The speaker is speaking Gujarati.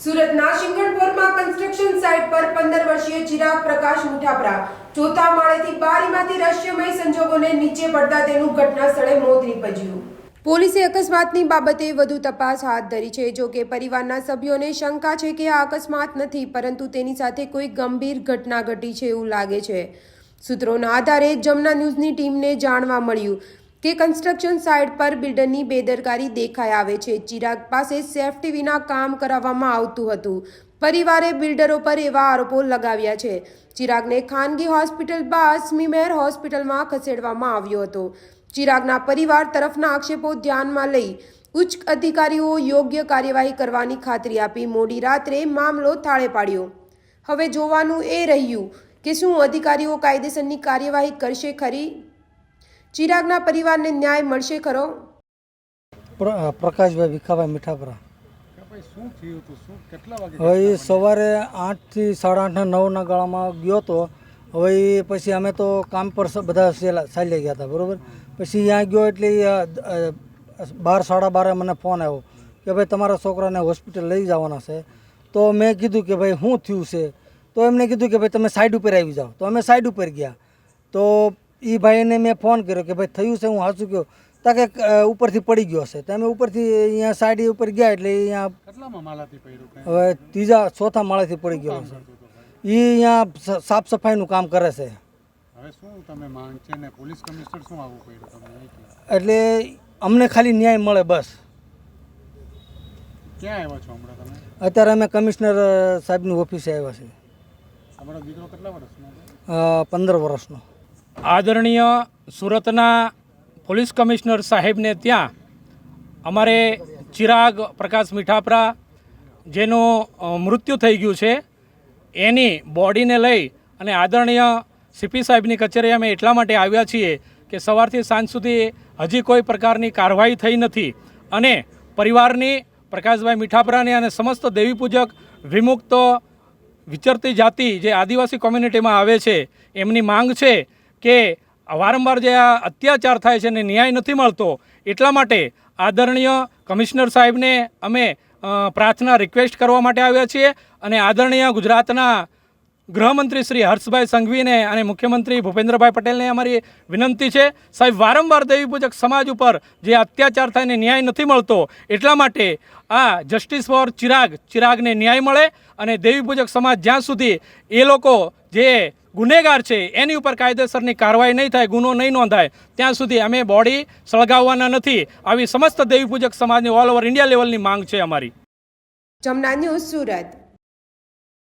સુરતના શિંગણપુરમાં કન્સ્ટ્રક્શન સાઇટ પર પંદર વર્ષીય ચિરાગ પ્રકાશ મુઠાપરા. ચોથા માળેથી બારીમાંથી રહસ્યમય સંજોગોને નીચે પડતા તેનું ઘટના સ્થળે મોત નીપજ્યું. પોલીસે અકસ્માતની બાબતે વધુ તપાસ હાથ ધરી છે. જો કે પરિવારના સભ્યોને શંકા છે કે આ અકસ્માત નથી, પરંતુ તેની સાથે કોઈ ગંભીર ઘટના ઘટી છે એવું લાગે છે. સૂત્રોના આધારે જમના ન્યૂઝની ટીમને જાણવા મળ્યું. કે કન્સ્ટ્રક્શન સાઇટ પર બિલ્ડરની બેદરકારી દેખાઈ આવે છે. ચિરાગ પાસે સેફટી વિના કામ કરાવવામાં આવતું હતું. પરિવારે બિલ્ડરો પર એવા આરોપો લગાવ્યા છે. ચિરાગને ખાનગી હોસ્પિટલ બાદ સ્મીમેર હોસ્પિટલમાં ખસેડવામાં આવ્યો હતો. ચિરાગના પરિવાર તરફના આક્ષેપો ધ્યાનમાં લઈ ઉચ્ચ અધિકારીઓ યોગ્ય કાર્યવાહી કરવાની ખાતરી આપી મોડી રાત્રે મામલો થાળે પાડ્યો. હવે જોવાનું એ રહ્યું કે શું અધિકારીઓ કાયદેસરની કાર્યવાહી કરશે ખરી? ચિરાગના પરિવારને ન્યાય મળશે ખરો? પ્રકાશભાઈ ભીખાભાઈ મીઠાપરા. હતું હવે સવારે આઠથી સાડા આઠના નવના ગાળામાં ગયો તો, હવે પછી અમે તો કામ પર બધા ચાલ્યા ગયા હતા, બરાબર? પછી ત્યાં ગયો એટલે બાર, સાડા બારે મને ફોન આવ્યો કે ભાઈ તમારા છોકરાને હોસ્પિટલ લઈ જવાના છે. તો મેં કીધું કે ભાઈ શું થયું છે? તો એમને કીધું કે ભાઈ તમે સાઈડ ઉપર આવી જાઓ. તો અમે સાઈડ ઉપર ગયા. તો એ ભાઈને મેં ફોન કર્યો કે ભાઈ થયું છે હું સાચું કહ્યું તાકે કે ઉપરથી પડી ગયો હશે તમે ઉપરથી અહીંયા સાડી ઉપર ગયા એટલે અહીંયા હવે ત્રીજા ચોથા માળેથી પડી ગયો છે. એ અહીંયા સાફ સફાઈનું કામ કરે છે. એટલે અમને ખાલી ન્યાય મળે બસ. અત્યારે અમે કમિશનર સાહેબની ઓફિસે આવ્યા છે તમારો દીકરો કેટલા વર્ષનો છે? અ, પંદર વર્ષનો. આદરણીય સુરતના પોલીસ કમિશનર સાહેબને ત્યાં અમારે ચિરાગ પ્રકાશ મીઠાપરા, જેનું મૃત્યુ થઈ ગયું છે, એની બોડીને લઈ અને આદરણીય સીપી સાહેબની કચેરી અમે એટલા માટે આવ્યા છીએ કે સવારથી સાંજ સુધી હજી કોઈ પ્રકારની કાર્યવાહી થઈ નથી અને પરિવારની પ્રકાશભાઈ મીઠાપરાની અને સમસ્ત દેવી પૂજક વિમુક્ત વિચરતી જાતિ જે આદિવાસી કોમ્યુનિટીમાં આવે છે, એમની માંગ છે કે વારંવાર જે આ અત્યાચાર થાય છે અને ન્યાય નથી મળતો, એટલા માટે આદરણીય કમિશનર સાહેબને અમે પ્રાર્થના રિક્વેસ્ટ કરવા માટે આવ્યા છીએ અને આદરણીય ગુજરાતના ગૃહમંત્રી શ્રી હર્ષભાઈ સંઘવીને અને મુખ્યમંત્રી ભૂપેન્દ્રભાઈ પટેલને અમારી વિનંતી છે. સાહેબ, વારંવાર દેવી પૂજક સમાજ ઉપર જે અત્યાચાર થાય ને ન્યાય નથી મળતો, એટલા માટે આ જસ્ટિસ ફોર ચિરાગ, ચિરાગને ન્યાય મળે અને દેવી પૂજક સમાજ જ્યાં સુધી એ લોકો જે ગુનેગાર છે, એની ઉપર કાયદેસરની કાર્યવાહી નહીં થાય, ગુનો નહીં નોંધાય, ત્યાં સુધી અમે બોડી સળગાવવાના નથી. આવી સમસ્ત દેવી પૂજક સમાજની ઓલ ઓવર ઇન્ડિયા લેવલની માંગ છે અમારી. જમના ન્યૂઝ સુરત.